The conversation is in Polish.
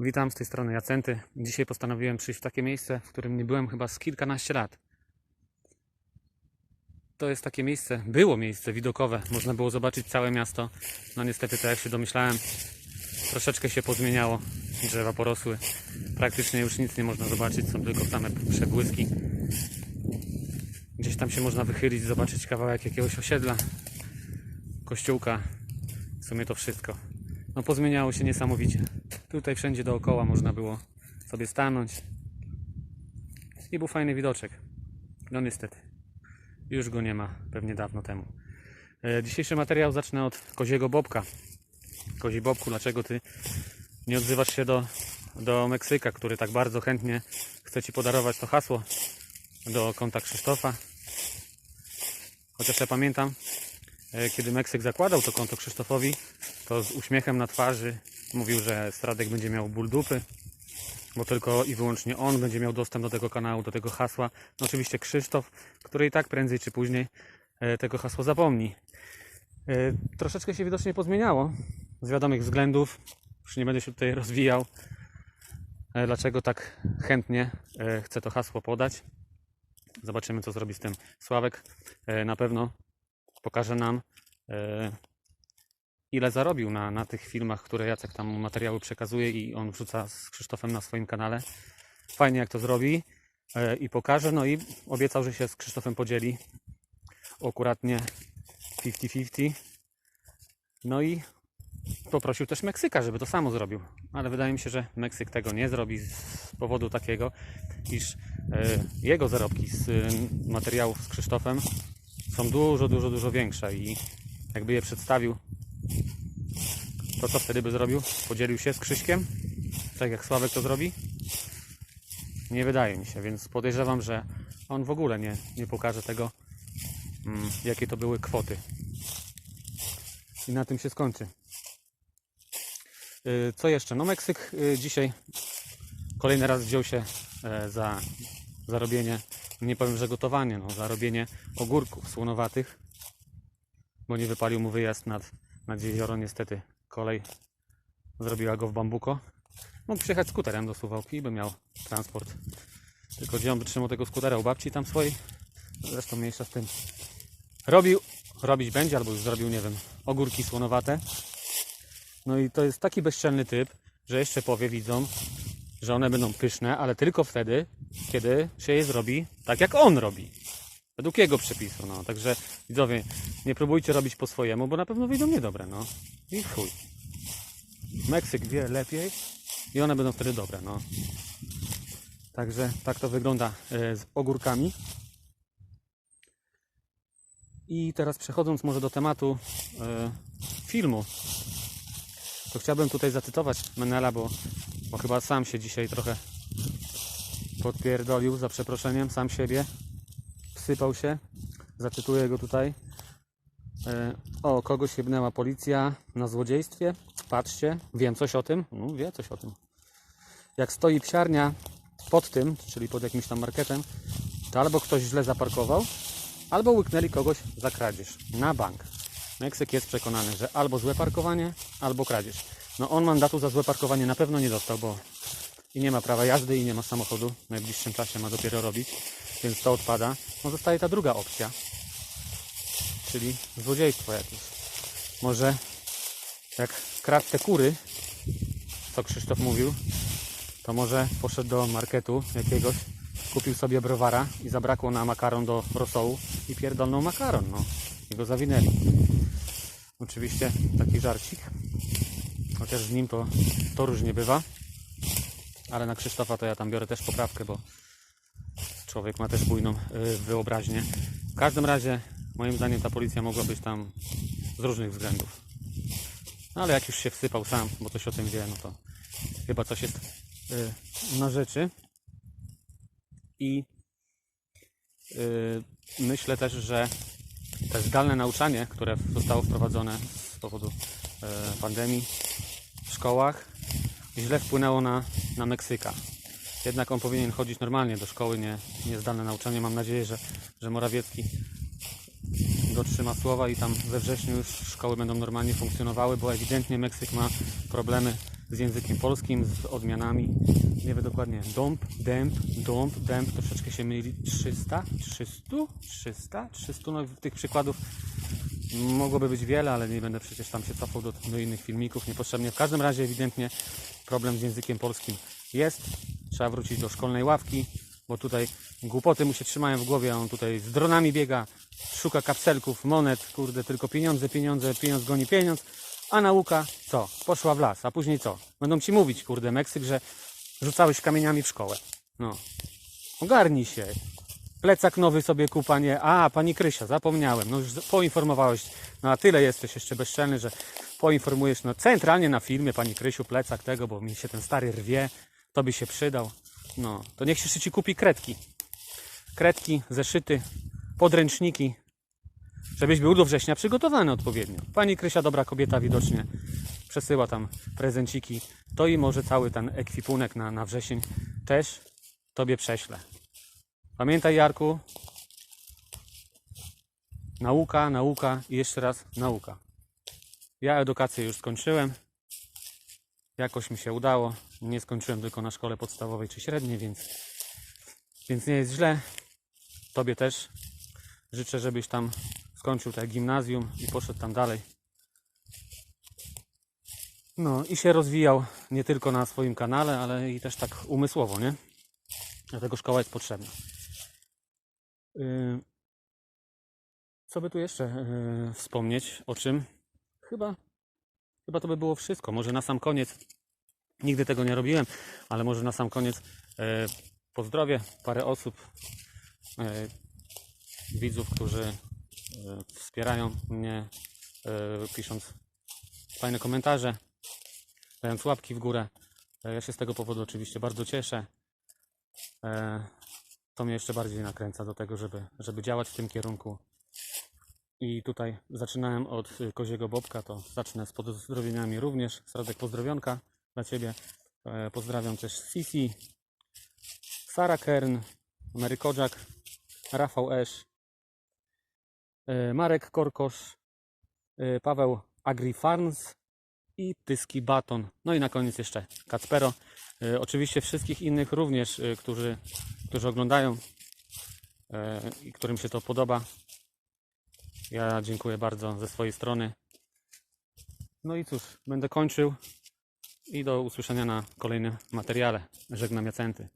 Witam z tej strony Jacenty. Dzisiaj postanowiłem przyjść w takie miejsce, w którym nie byłem chyba z kilkanaście lat. To jest takie miejsce, było miejsce widokowe, można było zobaczyć całe miasto. No niestety, tak jak się domyślałem, troszeczkę się pozmieniało. Drzewa porosły. Praktycznie już nic nie można zobaczyć, są tylko same przebłyski. Gdzieś tam się można wychylić, zobaczyć kawałek jakiegoś osiedla, kościółka. W sumie to wszystko. No pozmieniało się niesamowicie. Tutaj wszędzie dookoła można było sobie stanąć. I był fajny widoczek. No niestety. Już go nie ma, pewnie dawno temu. E, Dzisiejszy materiał zacznę od koziego bobka. Kozi bobku, dlaczego ty nie odzywasz się do, do Meksyka, który tak bardzo chętnie chce ci podarować to hasło do konta Krzysztofa. Chociaż ja pamiętam, kiedy Meksyk zakładał to konto Krzysztofowi, to z uśmiechem na twarzy mówił, że Stradek będzie miał ból dupy, bo tylko i wyłącznie on będzie miał dostęp do tego kanału, do tego hasła. No oczywiście Krzysztof, który i tak prędzej czy później e, tego hasła zapomni. E, Troszeczkę się widocznie pozmieniało z wiadomych względów. Już nie będę się tutaj rozwijał, e, dlaczego tak chętnie e, chce to hasło podać. Zobaczymy, co zrobi z tym Sławek. E, Na pewno pokaże nam, e, ile zarobił na, na tych filmach, które Jacek tam materiały przekazuje i on wrzuca z Krzysztofem na swoim kanale. Fajnie jak to zrobi e, i pokaże. No i obiecał, że się z Krzysztofem podzieli akuratnie 50-50. No i poprosił też Meksyka, żeby to samo zrobił. Ale wydaje mi się, że Meksyk tego nie zrobi z powodu takiego, iż e, jego zarobki z materiałów z Krzysztofem są dużo, dużo, dużo większe i jakby je przedstawił to co wtedy by zrobił? Podzielił się z Krzyśkiem? Tak jak Sławek to zrobi? Nie wydaje mi się, więc podejrzewam, że on w ogóle nie, nie pokaże tego, mm, jakie to były kwoty. I na tym się skończy. Y, Co jeszcze? No Meksyk y, dzisiaj kolejny raz wziął się e, za, za robienie, nie powiem, że gotowanie, no, za robienie ogórków słonowatych, bo nie wypalił mu wyjazd nad, nad jezioro, niestety kolej zrobiła go w bambuko. Mógł przyjechać skuterem do Suwałki i by miał transport. Tylko gdzie on by trzymał tego skutera u babci tam swojej? Zresztą mniejsza z tym. Robił, robić będzie, albo już zrobił, nie wiem, ogórki słonowate. No i to jest taki bezczelny typ, że jeszcze powie widzom, że one będą pyszne, ale tylko wtedy, kiedy się je zrobi tak, jak on robi. Według jego przepisu, no. Także widzowie, nie próbujcie robić po swojemu, bo na pewno wyjdą niedobre, no. I chuj. Meksyk wie lepiej i one będą wtedy dobre, no. Także tak to wygląda e, z ogórkami. I teraz przechodząc może do tematu e, filmu, to chciałbym tutaj zacytować Menela, bo, bo chyba sam się dzisiaj trochę podpierdolił, za przeproszeniem, sam siebie wsypał się. Zacytuję go tutaj. E, O, kogoś jebnęła policja na złodziejstwie. Patrzcie, wiem coś o tym. No, wie coś o tym. Jak stoi psiarnia pod tym, czyli pod jakimś tam marketem, to albo ktoś źle zaparkował, albo łyknęli kogoś za kradzież. Na bank. Meksyk jest przekonany, że albo złe parkowanie, albo kradzież. No on mandatu za złe parkowanie na pewno nie dostał, bo i nie ma prawa jazdy i nie ma samochodu. W najbliższym czasie ma dopiero robić, więc to odpada. No zostaje ta druga opcja, czyli złodziejstwo jakieś. Może jak kradł te kury, co Krzysztof mówił, to może poszedł do marketu jakiegoś, kupił sobie browara i zabrakło na makaron do rosołu i pierdolnął makaron, no. I go zawinęli. Oczywiście taki żarcik. Chociaż z nim to, to różnie bywa. Ale na Krzysztofa to ja tam biorę też poprawkę, bo człowiek ma też bujną y, wyobraźnię. W każdym razie, moim zdaniem, ta policja mogła być tam z różnych względów. No ale jak już się wsypał sam, bo coś o tym wie, no to chyba coś jest y, na rzeczy. I y, myślę też, że te zdalne nauczanie, które zostało wprowadzone z powodu pandemii w szkołach, źle wpłynęło na, na Meksyka. Jednak on powinien chodzić normalnie do szkoły, nie, nie zdalne nauczanie. Mam nadzieję, że, że Morawiecki dotrzyma słowa i tam we wrześniu już szkoły będą normalnie funkcjonowały, bo ewidentnie Meksyk ma problemy z językiem polskim, z odmianami. Nie wiem dokładnie. Dąb, dęb, dąb, dęb. Troszeczkę się myli. 300? 300? 300? 300? No tych przykładów mogłoby być wiele, ale nie będę przecież tam się cofał do, do innych filmików niepotrzebnie. W każdym razie ewidentnie problem z językiem polskim jest. Trzeba wrócić do szkolnej ławki, bo tutaj głupoty mu się trzymają w głowie. On tutaj z dronami biega, szuka kapselków, monet, kurde, tylko pieniądze, pieniądze, pieniądz goni pieniądz. A nauka co? Poszła w las, a później co? Będą ci mówić, kurde, Meksyk, że rzucałeś kamieniami w szkołę. No. Ogarnij się. Plecak nowy sobie kup, a nie. A, pani Krysia, zapomniałem. No już poinformowałeś. No a tyle jesteś jeszcze bezczelny, że poinformujesz. No centralnie na filmie, pani Krysiu, plecak tego, bo mi się ten stary rwie. To by się przydał. No, to niech się ci kupi kredki. Kredki, zeszyty, podręczniki, żebyś był do września przygotowany odpowiednio. Pani Krysia, dobra kobieta, widocznie przesyła tam prezenciki. To i może cały ten ekwipunek na, na wrzesień też tobie prześlę. Pamiętaj, Jarku, nauka, nauka i jeszcze raz nauka. Ja edukację już skończyłem. Jakoś mi się udało. Nie skończyłem tylko na szkole podstawowej czy średniej, więc, więc nie jest źle. Tobie też życzę, żebyś tam skończył te gimnazjum i poszedł tam dalej. No i się rozwijał nie tylko na swoim kanale, ale i też tak umysłowo, nie? Dlatego szkoła jest potrzebna. Yy, Co by tu jeszcze yy, wspomnieć? O czym? Chyba, chyba to by było wszystko. Może na sam koniec, nigdy tego nie robiłem, ale może na sam koniec yy, pozdrowię parę osób, widzów, którzy wspierają mnie, pisząc fajne komentarze, dając łapki w górę. Ja się z tego powodu oczywiście bardzo cieszę. To mnie jeszcze bardziej nakręca do tego, żeby, żeby działać w tym kierunku. I tutaj zaczynałem od y, koziego bobka, to zacznę z pozdrowieniami również. Sradek pozdrowionka dla Ciebie. E, Pozdrawiam też Sisi, Sara Kern, Mary Kodziak, Rafał Esz, e, Marek Korkosz, e, Paweł Agrifarms i Tyski Baton. No i na koniec jeszcze Kacpero. Oczywiście wszystkich innych również, e, którzy, którzy oglądają e, i którym się to podoba. Ja dziękuję bardzo ze swojej strony. No i cóż, będę kończył i do usłyszenia na kolejnym materiale. Żegnam Jacenty.